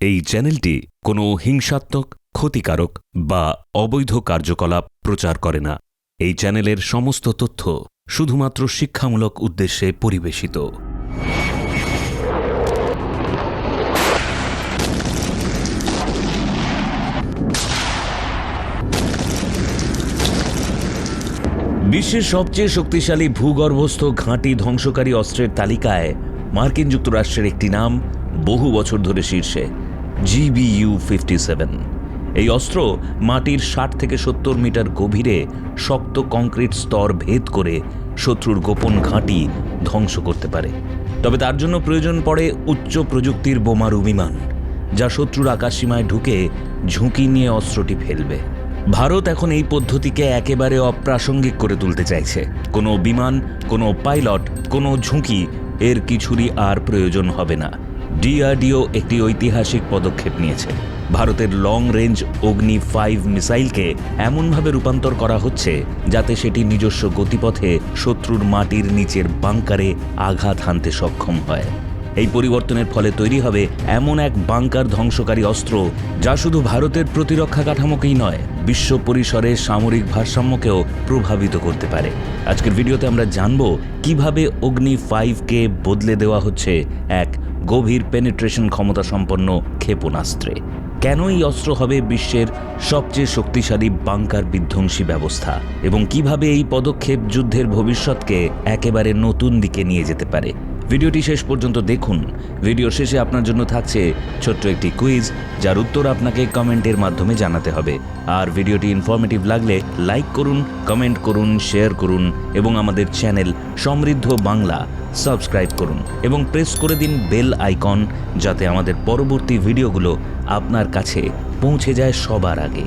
এই চ্যানেলটি কোনো হিংসাত্মক, ক্ষতিকারক বা অবৈধ কার্যকলাপ প্রচার করে না। এই চ্যানেলের সমস্ত তথ্য শুধুমাত্র শিক্ষামূলক উদ্দেশ্যে পরিবেশিত। বিশ্বের সবচেয়ে শক্তিশালী ভূগর্ভস্থ ঘাঁটি ধ্বংসকারী অস্ত্রের তালিকায় মার্কিন যুক্তরাষ্ট্রের একটি নাম বহু বছর ধরে শীর্ষে। জিবিইউ ফিফটি সেভেন এই অস্ত্র মাটির ষাট থেকে সত্তর মিটার গভীরে শক্ত কংক্রিট স্তর ভেদ করে শত্রুর গোপন ঘাঁটি ধ্বংস করতে পারে। তবে তার জন্য প্রয়োজন পড়ে উচ্চ প্রযুক্তির বোমারু বিমান, যা শত্রুর আকাশসীমায় ঢুকে ঝুঁকি নিয়ে অস্ত্রটি ফেলবে। ভারত এখন এই পদ্ধতিকে একেবারে অপ্রাসঙ্গিক করে তুলতে চাইছে। কোনো বিমান, কোনো পাইলট, কোনো ঝুঁকি, এর কিছুরই আর প্রয়োজন হবে না। ডিআরডিও একটি ঐতিহাসিক পদক্ষেপ নিয়েছে। ভারতের লং রেঞ্জ অগ্নি ফাইভ মিসাইলকে এমনভাবে রূপান্তর করা হচ্ছে যাতে সেটি নিজস্ব গতিপথে শত্রুর মাটির নিচের বাংকারে আঘাত হানতে সক্ষম হয়। এই পরিবর্তনের ফলে তৈরি হবে এমন এক বাংকার ধ্বংসকারী অস্ত্র যা শুধু ভারতের প্রতিরক্ষা কাঠামোকেই নয়, বিশ্ব পরিসরে সামরিক ভারসাম্যকেও প্রভাবিত করতে পারে। আজকের ভিডিওতে আমরা জানব কীভাবে অগ্নি ফাইভকে বদলে দেওয়া হচ্ছে এক গভীর পেনিট্রেশন ক্ষমতা সম্পন্ন ক্ষেপণাস্ত্রে। কেন এই অস্ত্র হবে বিশ্বের সবচেয়ে শক্তিশালী বাংকার বিধ্বংসী ব্যবস্থা? এবং কীভাবে এই পদক্ষেপ যুদ্ধের ভবিষ্যৎকে একেবারে নতুন দিকে নিয়ে যেতে পারে? ভিডিওটি শেষ পর্যন্ত দেখুন। ভিডিও শেষে আপনার জন্য থাকছে ছোট্ট একটি কুইজ, যার উত্তর আপনাকে কমেন্টের মাধ্যমে জানাতে হবে। আর ভিডিওটি ইনফরমেটিভ লাগলে লাইক করুন কমেন্ট করুন শেয়ার করুন, এবং আমাদের চ্যানেল সমৃদ্ধ বাংলা সাবস্ক্রাইব করুন, এবং প্রেস করে দিন বেল আইকন যাতে আমাদের পরবর্তী ভিডিওগুলো আপনার কাছে পৌঁছে যায় সবার আগে।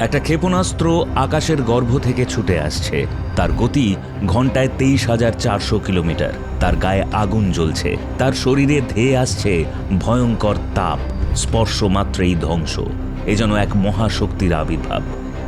একটা ক্ষেপণাস্ত্র আকাশের গর্ভ থেকে ছুটে আসছে। তার গতি ঘন্টায় তেইশ হাজার চারশো কিলোমিটার। তার গায়ে আগুন জ্বলছে। তার শরীরে ধেয়ে আসছে ভয়ঙ্কর তাপ। স্পর্শ মাত্রেই ধ্বংস। এ যেন এক মহাশক্তির আবির্ভাব।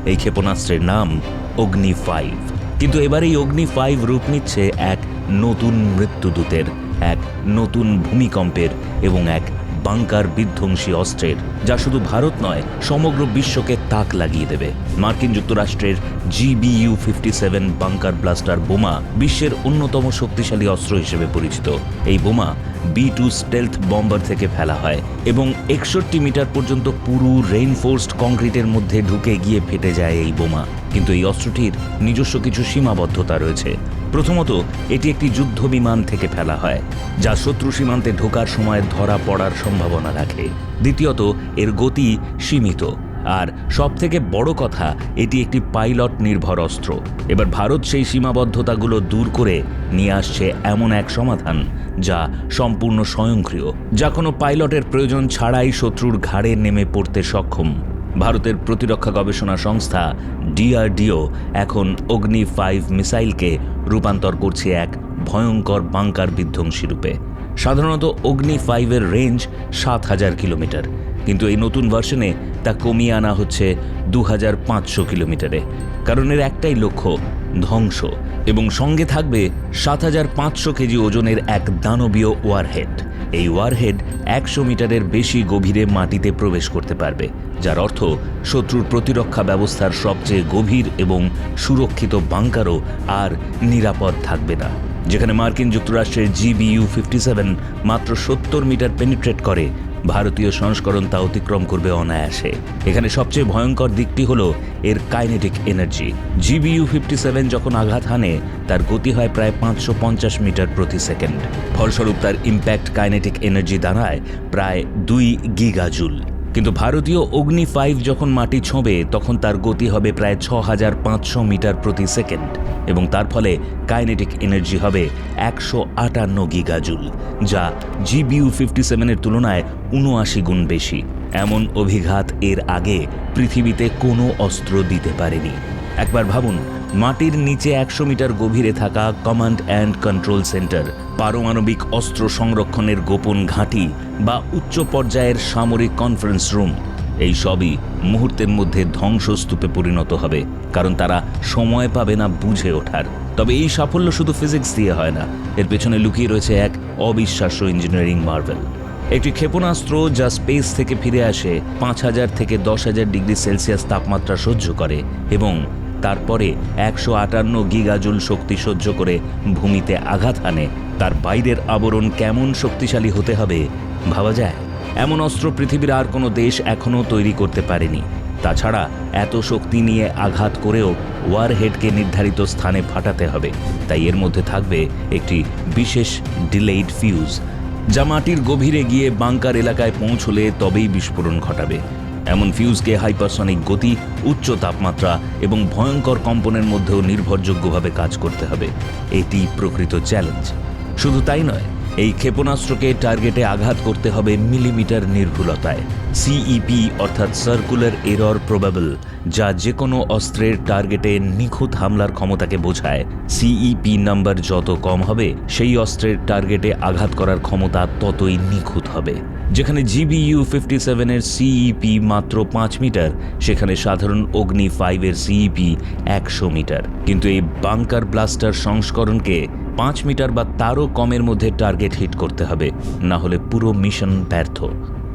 এই ক্ষেপণাস্ত্রের নাম অগ্নি ফাইভ কিন্তু এবার এই অগ্নি ফাইভ রূপ নিচ্ছে এক নতুন মৃত্যুদূতের, এক নতুন ভূমিকম্পের এবং এক বাংকার বিধ্বংসী অস্ত্রের, যা শুধু ভারত নয়, সমগ্র বিশ্বকে তাক লাগিয়ে দেবে। মার্কিন যুক্তরাষ্ট্রের GBU fifty seven bunker blaster বোমা বিশ্বের অন্যতম শক্তিশালী অস্ত্র হিসেবে পরিচিত। এই বোমা বি টু স্টেলথ বম্বার থেকে ফেলা হয় এবং একষট্টি মিটার পর্যন্ত পুরু রেইনফোর্সড কংক্রিটের মধ্যে ঢুকে গিয়ে ফেটে যায় এই বোমা। কিন্তু এই অস্ত্রটির নিজস্ব কিছু সীমাবদ্ধতা রয়েছে। প্রথমত, এটি একটি যুদ্ধ বিমান থেকে ফেলা হয়, যা শত্রু সীমান্তে ঢোকার সময় ধরা পড়ার সম্ভাবনা রাখে। দ্বিতীয়ত, এর গতি সীমিত। আর সব থেকে বড় কথা, এটি একটি পাইলট নির্ভর অস্ত্র। এবার ভারত সেই সীমাবদ্ধতাগুলো দূর করে নিয়ে আসছে এমন এক সমাধান, যা সম্পূর্ণ স্বয়ংক্রিয়, যা কোনো পাইলটের প্রয়োজন ছাড়াই শত্রুর ঘাড়ে নেমে পড়তে সক্ষম। ভারতের প্রতিরক্ষা গবেষণা সংস্থা ডিআরডিও এখন অগ্নি ফাইভ মিসাইলকে রূপান্তর করছে এক ভয়ঙ্কর বাংকার বিধ্বংসী রূপে। সাধারণত অগ্নি ফাইভের রেঞ্জ সাত হাজার কিলোমিটার। কিন্তু এই নতুন ভার্সনে তা কমিয়ে আনা হচ্ছে দু হাজার পাঁচশো কিলোমিটারে। কারণ এর একটাই লক্ষ্য, ধ্বংস। এবং সঙ্গে থাকবে সাত হাজার পাঁচশো কেজি ওজনের এক দানবীয় ওয়ারহেড এই ওয়ারহেড একশো মিটারের বেশি গভীরে মাটিতে প্রবেশ করতে পারবে। যার অর্থ শত্রুর প্রতিরক্ষা ব্যবস্থার সবচেয়ে গভীর এবং সুরক্ষিত বাংকারও আর নিরাপদ থাকবে না। যেখানে মার্কিন যুক্তরাষ্ট্রের জিবিইউ ফিফটি সেভেন মাত্র সত্তর মিটার পেনিট্রেট করে, ভারতীয় সংস্করণ তা অতিক্রম করবে অনায়াসে। এখানে সবচেয়ে ভয়ঙ্কর দিকটি হল এর kinetic energy. GBU fifty seven যখন আঘাত হানে, তার গতি হয় প্রায় পাঁচশো পঞ্চাশ মিটার প্রতি সেকেন্ড। ফলস্বরূপ তার ইম্প্যাক্ট কাইনেটিক এনার্জি দাঁড়ায় প্রায় দুই গিগাজুল। কিন্তু ভারতীয় অগ্নি ফাইভ যখন মাটি ছোঁবে, তখন তার গতি হবে প্রায় ছ হাজার পাঁচশো মিটার প্রতি সেকেন্ড, এবং তার ফলে কাইনেটিক এনার্জি হবে একশো আটান্ন গিগাজুল, যা জিবিউ ফিফটি সেভেনের তুলনায় উনআশি গুণ বেশি। এমন অভিঘাত এর আগে পৃথিবীতে কোনো অস্ত্র দিতে পারেনি। একবার ভাবুন, মাটির নিচে একশো মিটার গভীরে থাকা কমান্ড অ্যান্ড কন্ট্রোল সেন্টার, পারমাণবিক অস্ত্র সংরক্ষণের গোপন ঘাঁটি বা উচ্চ পর্যায়ের সামরিক কনফারেন্স রুম। এই সবই মুহূর্তের মধ্যে ধ্বংসস্তূপে পরিণত হবে, কারণ তারা সময় পাবে না বুঝে ওঠার। তবে এই সাফল্য শুধু ফিজিক্স দিয়ে হয় না, এর পেছনে লুকিয়ে রয়েছে এক অবিশ্বাস্য ইঞ্জিনিয়ারিং মার্ভেল একটি ক্ষেপণাস্ত্র যা স্পেস থেকে ফিরে আসে পাঁচ হাজার থেকে দশ হাজার ডিগ্রি সেলসিয়াস তাপমাত্রা সহ্য করে এবং তারপরে একশো আটান্ন গিগাজুল শক্তি সহ্য করে ভূমিতে আঘাত হানে। তার বাইরের আবরণ কেমন শক্তিশালী হতে হবে ভাবা যায়? এমন অস্ত্র পৃথিবীর আর কোনো দেশ এখনও তৈরি করতে পারেনি। তাছাড়া এত শক্তি নিয়ে আঘাত করেও ওয়ারহেডকে নির্ধারিত স্থানে ফাটাতে হবে। তাই এর মধ্যে থাকবে একটি বিশেষ ডিলেইড ফিউজ। যা মাটির গভীরে গিয়ে বাংকার এলাকায় পৌঁছলে তবেই বিস্ফোরণ ঘটাবে। এমন ফিউজকে হাইপারসনিক গতি, উচ্চ তাপমাত্রা এবং ভয়ঙ্কর কম্পনের মধ্যেও নির্ভরযোগ্যভাবে কাজ করতে হবে। এটি প্রকৃত চ্যালেঞ্জ। শুধু তাই নয় এই ক্ষেপণাস্ত্রকে টার্গেটে আঘাত করতে হবে মিলিমিটার নির্ভুলতায়। সিইপি অর্থাৎ সার্কুলার এরর প্রবাবল যা যে কোনো অস্ত্রের টার্গেটে নিখুঁত হামলার ক্ষমতাকে বোঝায়। সিইপি নাম্বার যত কম হবে, সেই অস্ত্রের টার্গেটে আঘাত করার ক্ষমতা ততই নিখুঁত হবে। যেখানে জিবিইউ ফিফটি সেভেনের সিইপি মাত্র পাঁচ মিটার, সেখানে সাধারণ অগ্নি ফাইভের সিইপি একশো মিটার। কিন্তু এই বাংকার ব্লাস্টার সংস্করণকে পাঁচ মিটার বা তারও কমের মধ্যে টার্গেট হিট করতে হবে, না হলে পুরো মিশন ব্যর্থ।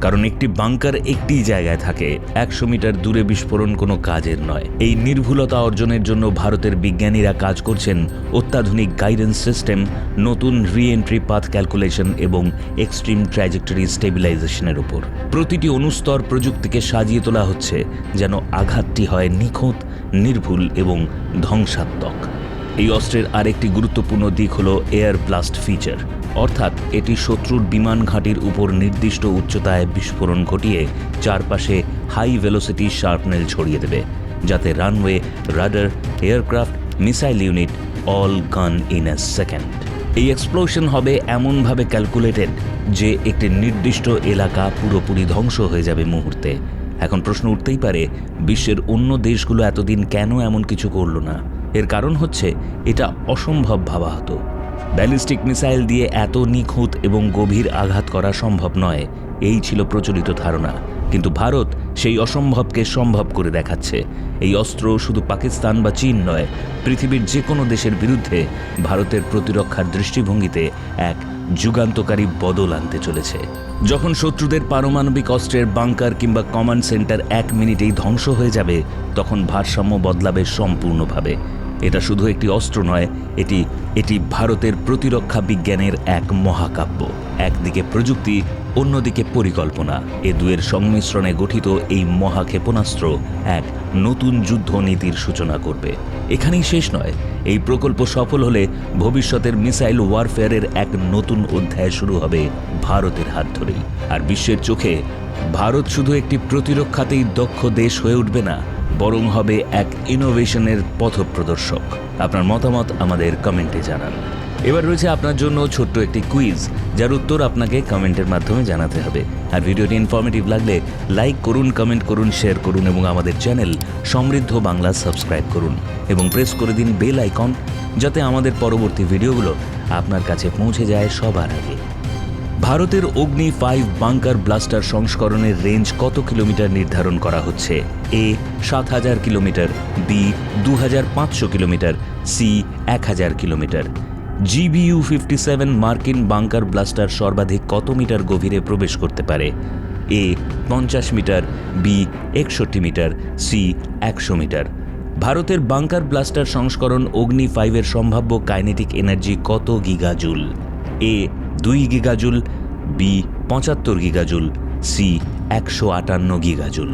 কারণ একটি বাংকার একটি জায়গায় থাকে, একশো মিটার দূরে বিস্ফোরণ কোনো কাজের নয়। এই নির্ভুলতা অর্জনের জন্য ভারতের বিজ্ঞানীরা কাজ করছেন অত্যাধুনিক গাইডেন্স সিস্টেম, নতুন রি এন্ট্রি পাথ ক্যালকুলেশন এবং এক্সট্রিম ট্র্যাজেক্টরি স্টেবিলাইজেশনের উপর। প্রতিটি অনুস্তর প্রযুক্তিকে সাজিয়ে তোলা হচ্ছে যেন আঘাতটি হয় নিখুঁত, নির্ভুল এবং ধ্বংসাত্মক। এই অস্ত্রের আরেকটি গুরুত্বপূর্ণ দিক হল এয়ার ব্লাস্ট ফিচার। অর্থাৎ এটি শত্রুর বিমান ঘাঁটির উপর নির্দিষ্ট উচ্চতায় বিস্ফোরণ ঘটিয়ে চারপাশে হাই ভেলোসিটি শার্পনেল ছড়িয়ে দেবে, যাতে runway radar aircraft missile unit all gone in a second এই এক্সপ্লোশন হবে এমনভাবে ক্যালকুলেটেড যে একটি নির্দিষ্ট এলাকা পুরোপুরি ধ্বংস হয়ে যাবে মুহূর্তে। এখন প্রশ্ন উঠতেই পারে, বিশ্বের অন্য দেশগুলো এতদিন কেন এমন কিছু করল না? এর কারণ হচ্ছে এটা অসম্ভব ভাবা হতো ব্যালিস্টিক মিসাইল দিয়ে এত নিখুঁত এবং গভীর আঘাত করা সম্ভব নয়, এই ছিল প্রচলিত ধারণা। কিন্তু ভারত সেই অসম্ভবকে সম্ভব করে দেখাচ্ছে। এই অস্ত্র শুধু পাকিস্তান বা চীন নয়, পৃথিবীর যে কোনো দেশের বিরুদ্ধে ভারতের প্রতিরক্ষার দৃষ্টিভঙ্গিতে এক যুগান্তকারী বদল আনতে চলেছে। যখন শত্রুদের পারমাণবিক অস্ত্রের বাংকার কিংবা কমান্ড সেন্টার এক মিনিটেই ধ্বংস হয়ে যাবে, তখন ভারসাম্য বদলাবে সম্পূর্ণভাবে। এটা শুধু একটি অস্ত্র নয়, এটি এটি ভারতের প্রতিরক্ষা বিজ্ঞানের এক মহাকাব্য। একদিকে প্রযুক্তি, অন্যদিকে পরিকল্পনা। এ দুয়ের সংমিশ্রণে গঠিত এই মহা ক্ষেপণাস্ত্র এক নতুন যুদ্ধ নীতির সূচনা করবে। এখানেই শেষ নয়, এই প্রকল্প সফল হলে ভবিষ্যতের মিসাইল ওয়ারফেয়ারের এক নতুন অধ্যায় শুরু হবে ভারতের হাত ধরেই। আর বিশ্বের চোখে, ভারত শুধু একটি প্রতিরক্ষাতেই দক্ষ দেশ হয়ে উঠবে না বরং হবে এক ইনোভেশনের পথপ্রদর্শক। আপনার মতামত আমাদের কমেন্টে জানান। এবার রয়েছে আপনার জন্য ছোট্ট একটি কুইজ যার উত্তর আপনাকে কমেন্টের মাধ্যমে জানাতে হবে। আর ভিডিওটি ইনফরমেটিভ লাগলে লাইক করুন কমেন্ট করুন শেয়ার করুন এবং আমাদের চ্যানেল সমৃদ্ধ বাংলা সাবস্ক্রাইব করুন এবং প্রেস করে দিন বেল আইকন যাতে আমাদের পরবর্তী ভিডিওগুলো আপনার কাছে পৌঁছে যায় সবার আগে। ভারতের অগ্নি ফাইভ বাংকার ব্লাস্টার সংস্করণের রেঞ্জ কত কিলোমিটার নির্ধারণ করা হচ্ছে? এ, সাত হাজার কিলোমিটার, বি, দু হাজার পাঁচশো কিলোমিটার, সি, এক হাজার কিলোমিটার। জিবিইউ ফিফটি সেভেন মার্কিন বাংকার ব্লাস্টার সর্বাধিক কত মিটার গভীরে প্রবেশ করতে পারে? এ, পঞ্চাশ মিটার, বি, একষট্টি মিটার, সি, একশো মিটার। ভারতের বাংকার ব্লাস্টার সংস্করণ অগ্নি ফাইভের সম্ভাব্য কাইনেটিক এনার্জি কত গিগাজুল? এ দুই গিগাজুল বি পঁচাত্তর গিগাজুল সি একশো আটান্ন গিগাজুল।